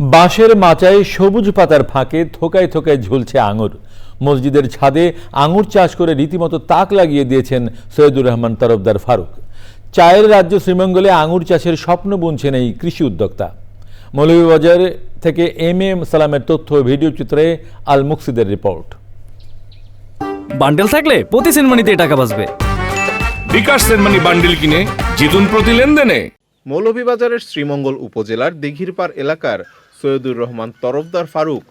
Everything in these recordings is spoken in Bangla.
বাঁশের মাচায় সবুজ পাতার ফাঁকে থোকায় থোকায় ঝুলছে আঙুর। মসজিদের ছাদে আঙুর চাষ করে রীতিমতো তাক লাগিয়ে দিয়েছেন সৈয়দুর রহমান তরফদার ফারুক। চায়ের রাজ্য শ্রীমঙ্গলে আঙুর চাষের স্বপ্ন বুনছেন এই কৃষি উদ্যোক্তা। মৌলভীবাজার থেকে এম এম সালামের তথ্য ভিডিও চিত্রে আল মুকসিদের রিপোর্ট। বান্ডেল থাকলে প্রতি সেনমানিতে টাকা বাঁচবে। বিকাশ সেনমানি বান্ডিল কিনে জিতুন প্রতি লেনদেনে। মৌলভীবাজারের শ্রীমঙ্গল উপজেলার দিঘিরপাড় এলাকার সৈয়দুর রহমান, তরফদার ফারুক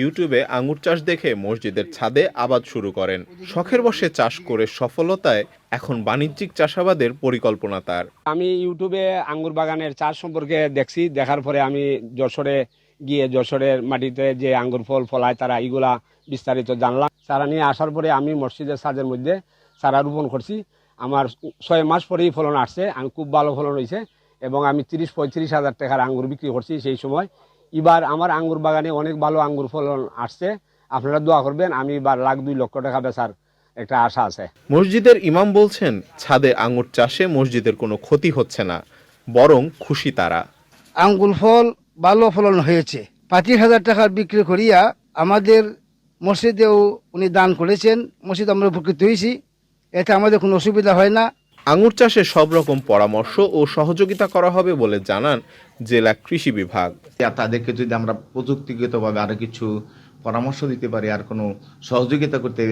ইউটিউবে আঙুর চাষ দেখে মসজিদের ছাদে আবাদ শুরু করেন। শখের বসে চাষ করে সফলতায় এখন বাণিজ্যিক চাষাবাদের পরিকল্পনা তার। আমি ইউটিউবে আঙ্গুর বাগানের চাষ সম্পর্কে দেখছি, দেখার পরে আমি যশোরে গিয়ে যশোরের মাটিতে যে আঙ্গুর ফল ফলায় তারা এগুলা বিস্তারিত জানলাম। চারা নিয়ে আসার পরে আমি মসজিদের সাজের মধ্যে চারা রোপণ করছি। আমার ছয় মাস পরেই ফলন আসছে আমি খুব ভালো ফলন হয়েছে এবং আমি তিরিশ পঁয়ত্রিশ হাজার টাকার আঙ্গুর বিক্রি করছি সেই সময়। এবার আমার আঙ্গুর বাগানে অনেক ভালো আঙ্গুর ফলন আসছে। আপনারা দোয়া করবেন আমি এবার লাখ দুই লক্ষ টাকা বেচার একটা আশা আছে। মসজিদের ইমাম বলছেন ছাদে আঙ্গুর চাষে মসজিদের কোনো ক্ষতি হচ্ছে না বরং খুশি তারা। আঙ্গুর ফল ভালো ফলন হয়েছে। পঁচিশ হাজার টাকার বিক্রি করিয়া আমাদের মসজিদেও উনি দান করেছেন। মসজিদ আমরা উপকৃত হয়েছি। এতে আমাদের কোনো অসুবিধা হয় না। আঙুর চাষে সব রকম পরামর্শ ও সহযোগিতা করা হবে বলে জানান জেলা কৃষি বিভাগ। তাদেরকে যদি আমরা প্রযুক্তিগতভাবে আরও কিছু পরামর্শ দিতে পারি আর কোনো সহযোগিতা করতে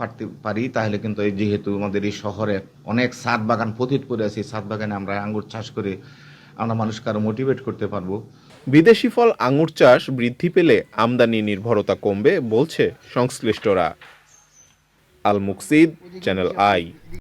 পারতে পারি তাহলে কিন্তু এই যেহেতু আমাদের এই শহরে অনেক সাত বাগান পতিত পড়ে আছে সাত বাগানে আমরা আঙ্গুর চাষ করে আমরা মানুষকে আরও মোটিভেট করতে পারব। বিদেশি ফল আঙুর চাষ বৃদ্ধি পেলে আমদানি নির্ভরতা কমবে বলছে সংশ্লিষ্টরা। Al Muksid channel I.